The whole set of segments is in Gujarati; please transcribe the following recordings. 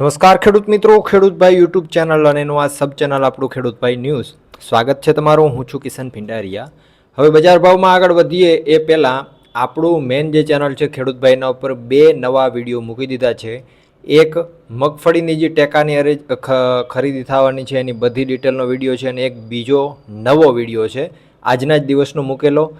નમસ્કાર ખેડૂત મિત્રો ખેડૂતભાઈ યુટ્યુબ ચેનલ અને એનું આ સબ ચેનલ આપણું ખેડૂતભાઈ ન્યૂઝ સ્વાગત છે તમારું, હું છું કિશન પિંડારિયા હવે બજાર ભાવમાં આગળ વધીએ, એ પહેલાં આપણું મેન જે ચેનલ છે ખેડૂતભાઈના ઉપર બે નવા વીડિયો મૂકી દીધા છે. એક મગફળીની જે ટેકાની અરે ખ- ખરીદી થવાની છે, એની બધી ડિટેલનો વીડિયો છે અને એક બીજો નવો વીડિયો છે. આજના જ દિવસનો મૂકેલો.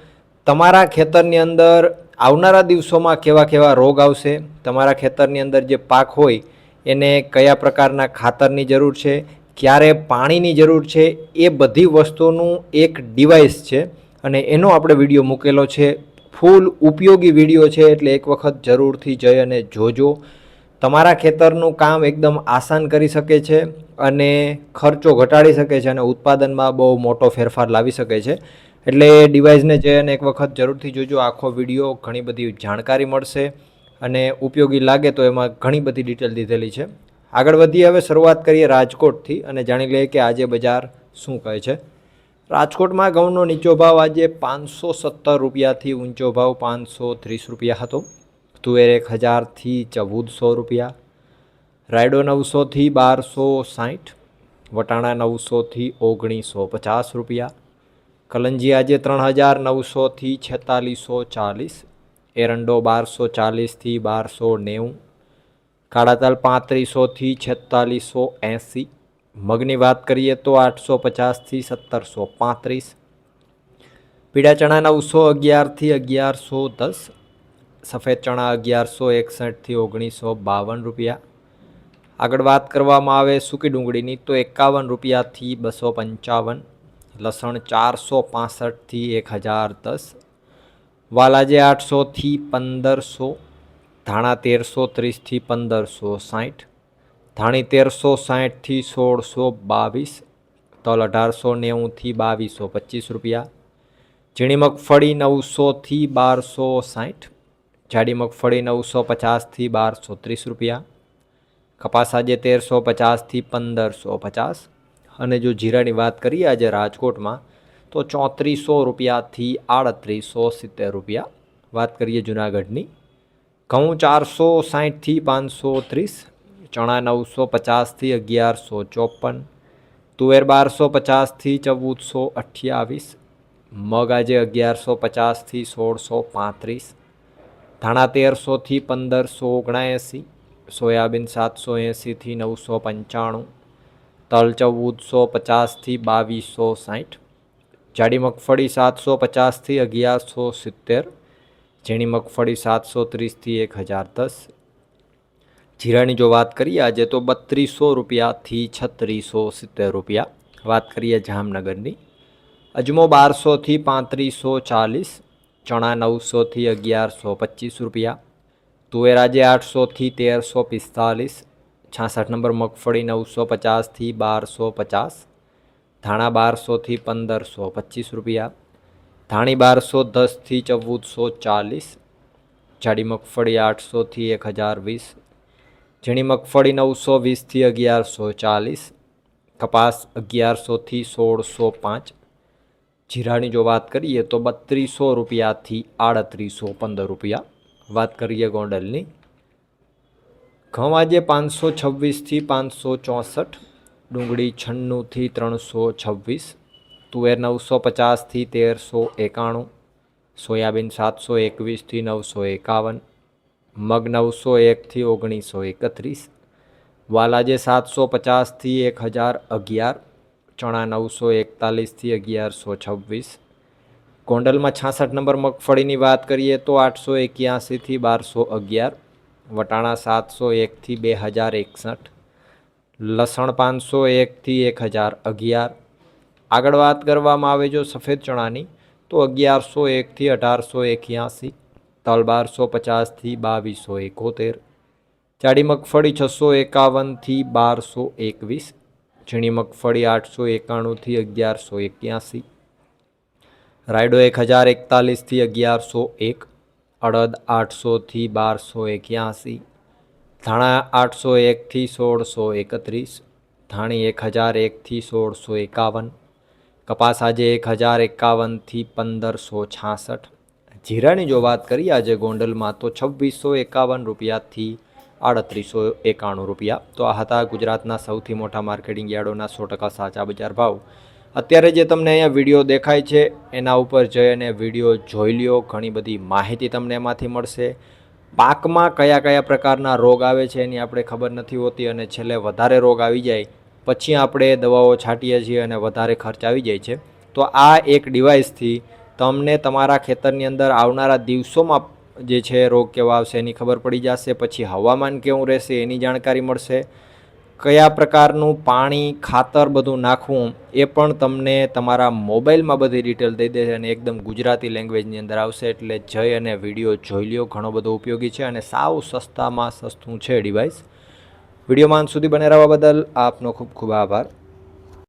તમારા ખેતરની અંદર આવનારા દિવસોમાં કેવા કેવા રોગ આવશે? તમારા ખેતરની અંદર જે પાક હોય એને કયા પ્રકારના ખાતરની જરૂર છે, ક્યારે પાણીની જરૂર છે, એ બધી વસ્તુનું એક ડિવાઇસ છે. અને એનો આપણે વીડિયો મૂકેલો છે. ફૂલ ઉપયોગી વીડિયો છે, એટલે એક વખત જરૂરથી જઈ અને જોજો. તમારા ખેતરનું કામ એકદમ આસાન કરી શકે છે અને ખર્ચો ઘટાડી શકે છે અને ઉત્પાદનમાં બહુ મોટો ફેરફાર લાવી શકે છે. એટલે એ ડિવાઇસને જઈ અને એક વખત જરૂરથી જોજો. આખો વીડિયો ઘણી બધી જાણકારી મળશે. અને ઉપયોગી લાગે તો એમાં ઘણી બધી ડિટેલ દીધેલી છે. આગળ વધીએ, હવે શરૂઆત કરીએ રાજકોટથી અને જાણી લઈએ કે આજે બજાર શું કહે છે. રાજકોટમાં ઘઉંનો નીચો ભાવ આજે પાંચસો સત્તર રૂપિયાથી ઊંચો ભાવ પાંચસો ત્રીસ રૂપિયા હતો. તુવેર એક હજારથી ચૌદસો રૂપિયા, રાયડો નવસોથી બારસો સાઠ, વટાણા નવસોથી ઓગણીસો પચાસ રૂપિયા, કલંજી આજે ત્રણ હજાર નવસોથી છેતાલીસો ચાલીસ એરંડો બારસો ચાલીસથી બારસો નેવું, કાળાતલ પાંત્રીસોથી છેતાલીસો એંસી, મગની વાત કરીએ તો આઠસો પચાસથી સત્તરસો પાંત્રીસ, પીળા ચણા નવસો અગિયારથી અગિયારસો દસ, સફેદ ચણા અગિયારસો એકસઠથી ઓગણીસો બાવન રૂપિયા. આગળ વાત કરવામાં આવે સૂકી ડુંગળીની તો એકાવન રૂપિયાથી બસો પંચાવન, લસણ ચારસો પાસઠથી એક હજાર દસ વાલાજે આઠસોથી પંદરસો, ધાણા તેરસો ત્રીસથી પંદરસો સાઠ, ધાણી તેરસો સાઠથી સોળસો બાવીસ, તલ અઢારસો નેવુંથી બાવીસો પચીસ રૂપિયા, ઝીણી મગફળી નવસોથી બારસો સાઠ, જાડી મગફળી નવસો પચાસથી બારસો ત્રીસ રૂપિયા, કપાસ આજે તેરસો પચાસથી પંદરસો પચાસ અને જો જીરાની વાત કરીએ આજે રાજકોટમાં તો ચોત્રીસો રૂપિયાથી આડત્રીસો સિત્તેર રૂપિયા. વાત કરીએ જુનાગઢની. ઘઉં ચારસો સાઠથી પાંચસો ત્રીસ, ચણા નવસો પચાસથી અગિયારસો ચોપન, તુવેર બારસો પચાસથી ચૌદસો અઠ્યાવીસ, મગ આજે અગિયારસો પચાસથી સોળસો પાંત્રીસ, ધાણા તેરસોથી પંદરસો ઓગણએંસી, સોયાબીન સાતસો એંસીથી નવસો પંચાણું, તલ ચૌદસો પચાસથી બાવીસો સાઠ જાડી મગફળી સાતસો પચાસથી અગિયારસો સિત્તેર, ઝીણી મગફળી સાતસો ત્રીસથી એક હજાર દસ. જીરાની જો વાત કરીએ, આજે તો બત્રીસો રૂપિયાથી છત્રીસો સિત્તેર રૂપિયા. વાત કરીએ જામનગરની. અજમો બારસોથી પાંત્રીસો ચાલીસ, ચણા નવસોથી અગિયારસો પચીસ રૂપિયા. તુવેર આજે આઠસોથી તેરસો પિસ્તાલીસ, છાસઠ નંબર મગફળી નવસો પચાસથી બારસો પચાસ. ધાણા બારસોથી પંદરસો, પચીસ રૂપિયા. ધાણી બારસો દસથી ચૌદસો, ચાલીસ. જાડી મગફળી આઠસોથી એક હજાર વીસ. ઝીણી મગફળી નવસો વીસથી અગિયારસો ચાલીસ. કપાસ અગિયારસોથી સોળસો પાંચ. જીરાની જો વાત કરીએ તો બત્રીસો રૂપિયાથી આડત્રીસો પંદર રૂપિયા. વાત કરીએ ગોંડલની. ઘઉં આજે પાંચસો છવ્વીસથી પાંચસો ચોસઠ. ડુંગળી છન્નુંથી ત્રણસો છવ્વીસ, તુવેર નવસો પચાસથી તેરસો એકાણું, સોયાબીન સાતસો એકવીસથી નવસો એકાવન, મગ નવસો એકથી ઓગણીસો એકત્રીસ, વાલાજે સાતસો પચાસથી એક હજાર અગિયાર, ચણા નવસો એકતાલીસથી અગિયારસો છવ્વીસ. ગોંડલમાં છાસઠ નંબર મગફળીની વાત કરીએ તો આઠસો એક્યાસીથી બારસો અગિયાર, વટાણા સાતસો એકથી બે હજાર એકસઠ લસણ પાંચસો એકથી એક હજાર અગિયાર. આગળ વાત કરવામાં આવે જો સફેદ ચણાની, તો અગિયારસો એકથી અઢારસો એક્યાસી, તલ બારસો પચાસથી બાવીસો એકોતેર. જાડી મગફળી છસો એકાવનથી બારસો એકવીસ. ઝીણી મગફળી આઠસો એકાણુંથી અગિયારસો એક્યાસી. રાયડો એક હજાર એકતાલીસથી અગિયારસો એક. અડદ આઠસોથી બારસો એક્યાસી. ધાણા આઠસો એકથી સોળસો એકત્રીસ, ધાણી એક હજાર એકથી સોળસો એકાવન, કપાસ આજે એક હજાર એકાવનથી પંદરસો છાસઠ. જીરાની જો વાત કરીએ આજે ગોંડલમાં તો છવ્વીસો એકાવન રૂપિયાથી આડત્રીસો એકાણું રૂપિયા. તો આ હતા ગુજરાતના સૌથી મોટા માર્કેટિંગ યાર્ડોના સો ટકા સાચા બજાર ભાવ. અત્યારે જે તમને અહીંયા વીડિયો દેખાય છે, એના ઉપર જઈ અને વીડિયો જોઈ લ્યો. ઘણી બધી માહિતી તમને એમાંથી મળશે. પાકમાં કયા કયા પ્રકારના રોગ આવે છે એની આપણે ખબર નથી હોતી અને છેલ્લે વધારે રોગ આવી જાય, પછી આપણે દવાઓ છાંટીએ છીએ અને વધારે ખર્ચ આવી જાય છે. તો આ એક ડિવાઇસથી તમને તમારા ખેતરની અંદર આવનારા દિવસોમાં જે છે રોગ કેવા આવશે એની ખબર પડી જશે, પછી હવામાન કેવું રહેશે એની જાણકારી મળશે કયા પ્રકારનું પાણી, ખાતર બધું નાખવું એ પણ તમને તમારા મોબાઈલમાં બધી ડિટેલ દઈ દેશે અને એકદમ ગુજરાતી લેંગ્વેજની અંદર આવશે એટલે જઈ અને વીડિયો જોઈ લ્યો. ઘણો બધો ઉપયોગી છે અને સાવ સસ્તામાં સસ્તું છે ડિવાઇસ વિડીયોમાં સુધી બને રહેવા બદલ આપનો ખૂબ ખૂબ આભાર.